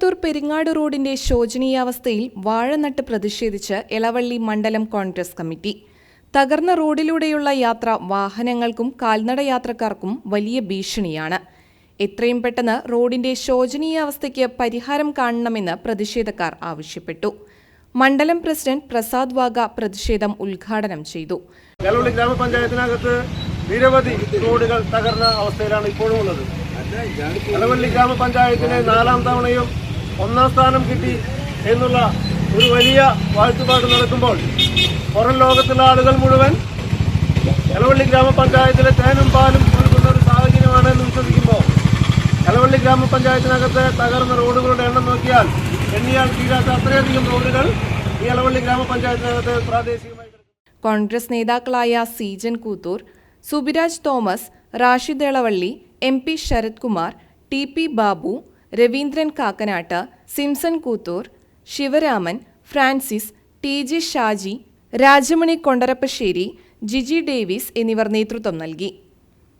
ചെറുവത്തൂർ പെരിങ്ങാട് റോഡിന്റെ ശോചനീയാവസ്ഥയിൽ വാഴനട്ട് പ്രതിഷേധിച്ച് എളവള്ളി മണ്ഡലം കോൺഗ്രസ് കമ്മിറ്റി. തകർന്ന റോഡിലൂടെയുള്ള യാത്ര വാഹനങ്ങൾക്കും കാൽനടയാത്രക്കാർക്കും വലിയ ഭീഷണിയാണ്. എത്രയും പെട്ടെന്ന് റോഡിന്റെ ശോചനീയാവസ്ഥയ്ക്ക് പരിഹാരം കാണണമെന്ന് പ്രതിഷേധക്കാർ ആവശ്യപ്പെട്ടു. മണ്ഡലം പ്രസിഡന്റ് പ്രസാദ് വാഗ പ്രതിഷേധം ഉദ്ഘാടനം ചെയ്തു. ഗ്രാമപഞ്ചായത്തിനകത്ത് നിരവധി റോഡുകൾ തകർന്ന അവസ്ഥയിലാണ് ഇപ്പോഴും ഉള്ളത്. ഇളവള്ളി ഗ്രാമപഞ്ചായത്തിലെ നാലാം തവണയും ഒന്നാം സ്ഥാനം കിട്ടി എന്നുള്ള ഒരു വലിയ വാഴ്ത്തുപാട് നടക്കുമ്പോൾ പുറം ലോകത്തുള്ള ആളുകൾ മുഴുവൻ കലവള്ളി ഗ്രാമപഞ്ചായത്തിലെ തേനും പാലും കൊടുക്കുന്ന ഒരു സാഹചര്യമാണ് എന്ന് വിശ്വസിക്കുമ്പോൾ കലവള്ളി ഗ്രാമപഞ്ചായത്തിനകത്ത് തകർന്ന റോഡുകളുടെ എണ്ണം നോക്കിയാൽ എണ്ണിയാൽ തീരാത്ത അത്രയധികം റോഡുകൾ ഈ കലവള്ളി ഗ്രാമപഞ്ചായത്തിനകത്ത് പ്രാദേശികമായി. കോൺഗ്രസ് നേതാക്കളായ Seejan Koothur Subiraj Thomas Rashid Elavally M P Sharath Kumar T P Babu Raveendran Kakkanatt Simson Koothur Sivaraman Francis T G Shaji Rajamani Kondarappassery Jiji Davis എന്നിവർ നേതൃത്വം നൽകി.